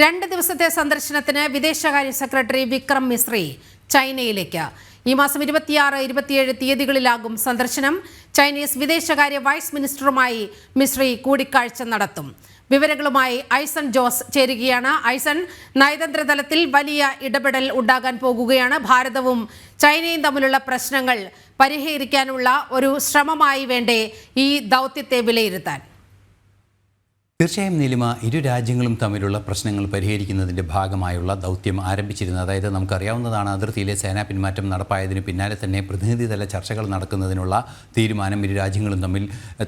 രണ്ട് ദിവസത്തെ സന്ദർശനത്തിന് വിദേശകാര്യ സെക്രട്ടറി വിക്രം മിശ്രി ചൈനയിലേക്ക്. ഈ മാസം ഇരുപത്തിയാറ് ഇരുപത്തിയേഴ് തീയതികളിലാകും സന്ദർശനം. ചൈനീസ് വിദേശകാര്യ വൈസ് മിനിസ്റ്ററുമായി മിശ്രി കൂടിക്കാഴ്ച നടത്തും. വിവരങ്ങളുമായി ഐസൺ ജോസ് ചേരുകയാണ്. ഐസൺ നയതന്ത്ര തലത്തിൽ വലിയ ഇടപെടൽ ഉണ്ടാകാൻ പോകുകയാണ്. ഭാരതവും ചൈനയും തമ്മിലുള്ള പ്രശ്നങ്ങൾ പരിഹരിക്കാനുള്ള ഒരു ശ്രമമായി വേണ്ടേ ഈ ദൗത്യത്തെ വിലയിരുത്താൻ. തീർച്ചയായും നിലിമ ഇരു രാജ്യങ്ങളും തമ്മിലുള്ള പ്രശ്നങ്ങൾ പരിഹരിക്കുന്നതിന്റെ ഭാഗമായുള്ള ദൗത്യം ആരംഭിച്ചിരുന്നത്. അതായത് നമുക്കറിയാവുന്നതാണ് അതിർത്തിയിലെ സേനാ പിന്മാറ്റം നടപ്പായതിന് പിന്നാലെ തന്നെ പ്രതിനിധിതല ചർച്ചകൾ നടക്കുന്നതിനുള്ള തീരുമാനം ഇരു രാജ്യങ്ങളും തമ്മിൽ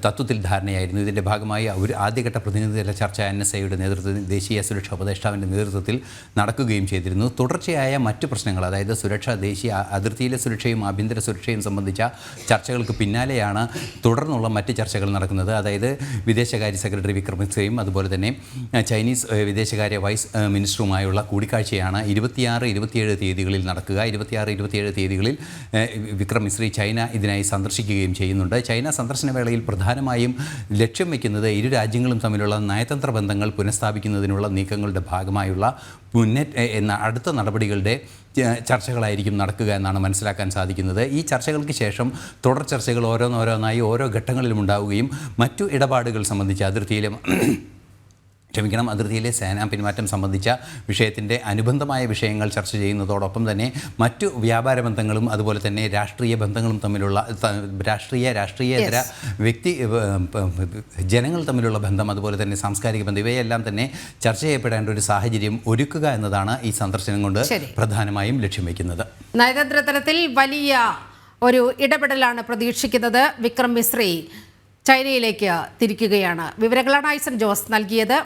തത്വത്തിൽ ധാരണയായിരുന്നു. ഇതിന്റെ ഭാഗമായി ഒരു ആദ്യഘട്ട പ്രതിനിധിതല ചർച്ച എൻ എസ് ഐയുടെ നേതൃത്വത്തിൽ ദേശീയ സുരക്ഷാ ഉപദേഷ്ടാവിന്റെ നേതൃത്വത്തിൽ നടക്കുകയും ചെയ്തിരുന്നു. തുടർച്ചയായ മറ്റ് പ്രശ്നങ്ങൾ അതായത് സുരക്ഷ ദേശീയ അതിർത്തിയിലെ സുരക്ഷയും ആഭ്യന്തര സുരക്ഷയും സംബന്ധിച്ച ചർച്ചകൾക്ക് പിന്നാലെയാണ് തുടർന്നുള്ള മറ്റ് ചർച്ചകൾ നടക്കുന്നത്. അതായത് വിദേശകാര്യ സെക്രട്ടറി വിക്രം മിശ്രയും അതുപോലെ തന്നെ ചൈനീസ് വിദേശകാര്യ വൈസ് മിനിസ്റ്ററുമായുള്ള കൂടിക്കാഴ്ചയാണ് ഇരുപത്തിയാറ് ഇരുപത്തിയേഴ് തീയതികളിൽ നടക്കുക. ഇരുപത്തിയാറ് ഇരുപത്തിയേഴ് തീയതികളിൽ വിക്രം മിശ്രി ചൈന ഇതിനായി സന്ദർശിക്കുകയും ചെയ്യുന്നുണ്ട്. ചൈന സന്ദർശന വേളയിൽ പ്രധാനമായും ലക്ഷ്യം വയ്ക്കുന്നത് ഇരു രാജ്യങ്ങളും തമ്മിലുള്ള നയതന്ത്ര ബന്ധങ്ങൾ പുനഃസ്ഥാപിക്കുന്നതിനുള്ള നീക്കങ്ങളുടെ ഭാഗമായുള്ള മുന്നേറ്റ എന്ന അടുത്ത നടപടികളുടെ ചർച്ചകളായിരിക്കും നടക്കുക എന്നാണ് മനസ്സിലാക്കാൻ സാധിക്കുന്നത്. ഈ ചർച്ചകൾക്ക് ശേഷം തുടർ ചർച്ചകൾ ഓരോന്നോരോന്നായി ഓരോ ഘട്ടങ്ങളിലും ഉണ്ടാവുകയും മറ്റു ഇടപാടുകൾ സംബന്ധിച്ച് അതിർത്തിയിലെ ക്ഷമിക്കണം അതിർത്തിയിലെ സേനാ പിന്മാറ്റം സംബന്ധിച്ച വിഷയത്തിന്റെ അനുബന്ധമായ വിഷയങ്ങൾ ചർച്ച ചെയ്യുന്നതോടൊപ്പം തന്നെ മറ്റു വ്യാപാര ബന്ധങ്ങളും അതുപോലെ തന്നെ രാഷ്ട്രീയ ബന്ധങ്ങളും തമ്മിലുള്ള രാഷ്ട്രീയ രാഷ്ട്രീയേതര വ്യക്തി ജനങ്ങൾ തമ്മിലുള്ള ബന്ധം അതുപോലെ തന്നെ സാംസ്കാരിക ബന്ധം ഇവയെല്ലാം തന്നെ ചർച്ച ചെയ്യപ്പെടേണ്ട ഒരു സാഹചര്യം ഒരുക്കുക എന്നതാണ് ഈ സന്ദർശനം കൊണ്ട് പ്രധാനമായും ലക്ഷ്യം വയ്ക്കുന്നത് നയതന്ത്ര തലത്തിൽ വലിയ ഒരു ഇടപെടലാണ് പ്രതീക്ഷിക്കുന്നത് വിക്രം മിശ്രി. ചൈനയിലേക്ക് തിരിക്കുകയാണ്. വിവരങ്ങളാണ് ഐസൻ ജോസ് നൽകിയത്.